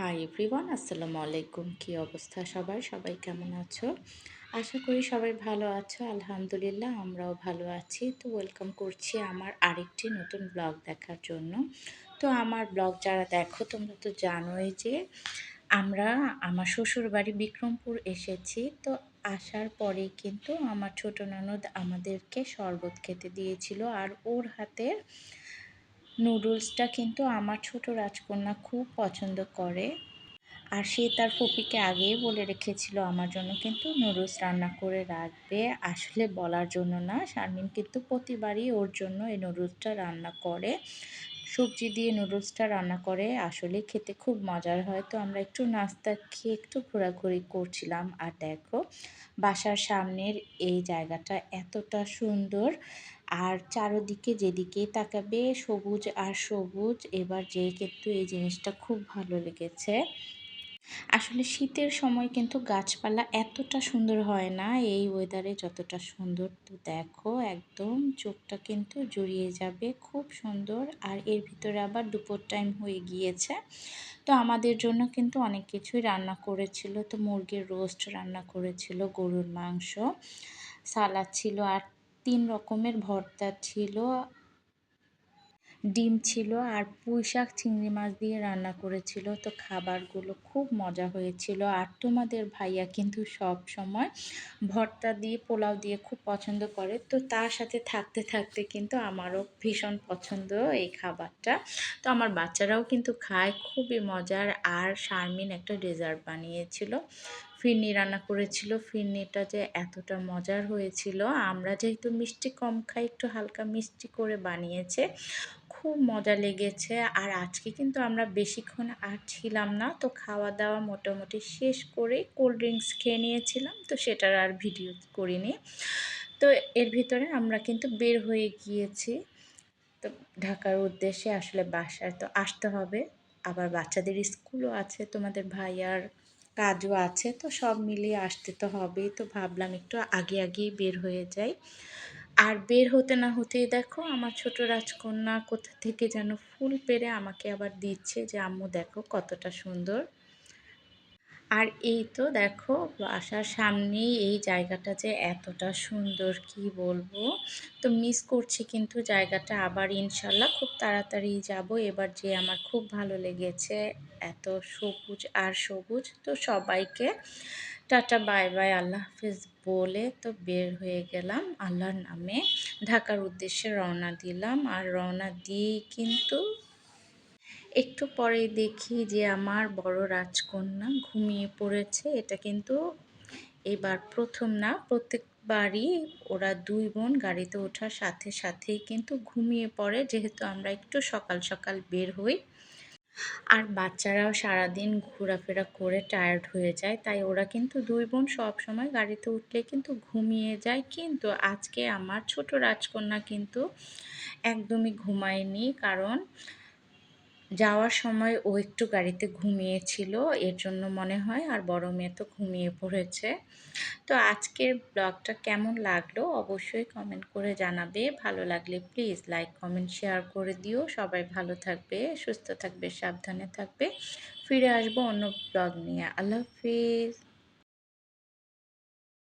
Hi everyone আসসালামু আলাইকুম। কী অবস্থা সবার? সবাই কেমন আছো? আশা করি সবাই ভালো আছো। আলহামদুলিল্লাহ, আমরাও ভালো আছি। তো ওয়েলকাম করছি আমার আরেকটি নতুন ব্লগ দেখার জন্য। তো আমার ব্লগ যারা দেখো, তোমরা তো জানোই যে আমরা, আমার শ্বশুর বাড়ি বিক্রমপুর এসেছি। তো আসার পরে কিন্তু আমার ছোট ননদ আমাদেরকে শরবত খেতে দিয়েছিল আর ওর হাতের নুডলসটা কিন্তু আমার ছোট রাজকন্যা খুব পছন্দ করে। আর সে তার ফুপিকে আগেই বলে রেখেছিল, আমার জন্য কিন্তু নুডলস রান্না করে রাখবে। আসলে বলার জন্য না, শারমিন কিন্তু প্রতিবারই ওর জন্য এই নুডলসটা রান্না করে। সবজি দিয়ে নুডলসটা রান্না করে। আসলে খেতে খুব মজার হয়। তো আমরা একটু নাস্তা খেয়ে একটু ঘোরাঘুরি করছিলাম। আর দেখো, বাসার সামনের এই জায়গাটা এতটা সুন্দর। আর চারোদিকে যেদিকে তাকাবে সবুজ আর সবুজ, এবার যে কিন্তু এই জিনিসটা খুব ভালো লেগেছে। আসলে শীতের সময় কিন্তু গাছপালা এতটা সুন্দর হয় না, এই ওয়েদারে যতটা সুন্দর তো দেখো, একদম চোখটা কিন্তু জড়িয়ে যাবে, খুব সুন্দর। আর এর ভিতরে আবার দুপুর টাইম হয়ে গিয়েছে, তো আমাদের জন্য কিন্তু অনেক কিছুই রান্না করেছিল। তো মুরগির রোস্ট রান্না করেছিল, গরুর মাংস, সালাদ ছিল আর তিন রকমের ভর্তা ছিল। ডিম ছিল আর পুঁই শাক, চিংড়ি মাছ দিয়ে রান্না করেছিল। তো খাবারগুলো খুব মজা হয়েছিল। আর তোমাদের ভাইয়া কিন্তু সব সময় ভর্তা দিয়ে, পোলাও দিয়ে খুব পছন্দ করে। তো তার সাথে থাকতে থাকতে কিন্তু আমারও ভীষণ পছন্দ এই খাবারটা। তো আমার বাচ্চারাও কিন্তু খায়, খুবই মজার। আর শারমিন একটা ডেজার্ট বানিয়েছিল। ফিরনি রান্না করেছিল। ফিরনিটা যে এতটা মজার হয়েছিল। আমরা যেহেতু মিষ্টি কম খাই, একটু হালকা মিষ্টি করে বানিয়েছে। খুব মজা লেগেছে। আর আজকে কিন্তু আমরা বেশিক্ষণ আর ছিলাম না। তো খাওয়া দাওয়া মোটামুটি শেষ করে কোল্ড ড্রিঙ্কস খেয়ে নিয়েছিলাম। তো সেটার আর ভিডিও করিনি। তো এর ভিতরে আমরা কিন্তু বের হয়ে গিয়েছি। তো ঢাকার উদ্দেশ্যে আসলে বাসায় তো আসতে হবে। আবার বাচ্চাদের স্কুলও আছে। তোমাদের ভাইয়ার কাজও আছে, তো সব মিলিয়ে আসতে তো হবেই। তো ভাবলাম একটু আগে আগেই বের হয়ে যাই। আর বের হতে না হতেই দেখো আমার ছোট রাজকন্যা কোথা থেকে যেন ফুল পেরে আমাকে আবার দিচ্ছে যে, আম্মু দেখো কতটা সুন্দর। আর এই তো দেখো, বাসার সামনেই এই জায়গাটা যে এতটা সুন্দর, কি বলব? তো মিস করছি কিন্তু জায়গাটা আবার ইনশাল্লাহ। খুব তাড়াতাড়ি যাব। এবার যে আমার খুব ভালো লেগেছে, এত সবুজ আর সবুজ। তো সবাইকে টাটা, বাই বাই, আল্লাহ হাফিজ বলে তো বের হয়ে গেলাম। আল্লাহর নামে ঢাকার উদ্দেশ্যে রওনা দিলাম। আর রওনা দিয়েই কিন্তু একটু পরে দেখি যে আমার বড় রাজকন্যা ঘুমিয়ে পড়েছে। এটা কিন্তু এবার প্রথম না, প্রত্যেকবারই ওরা দুই বোন গাড়িতে ওঠার সাথে সাথেই কিন্তু ঘুমিয়ে পড়ে, যেহেতু আমরা একটু সকাল সকাল বের হই। আর বাচ্চারাও সারাদিন ঘোরাফেরা করে টায়ার্ড হয়ে যায়, তাই ওরা কিন্তু দুই বোন সব সময় গাড়িতে উঠলে কিন্তু ঘুমিয়ে যায়। কিন্তু আজকে আমার ছোট রাজকন্যা কিন্তু একদমই ঘুমায়নি, কারণ যাওয়ার সময় ও একটু গাড়িতে ঘুমিয়েছিল, এর জন্য মনে হয় আর বড় মেয়ে তো ঘুমিয়ে পড়েছে। তো আজকের ব্লগটা কেমন লাগল অবশ্যই কমেন্ট করে জানাবে। ভালো লাগলে প্লিজ লাইক কমেন্ট শেয়ার করে দিও। সবাই ভালো থাকবে, সুস্থ থাকবে, সাবধানে থাকবে। ফিরে আসব অন্য ব্লগ নিয়ে। আল্লাহ হাফিজ।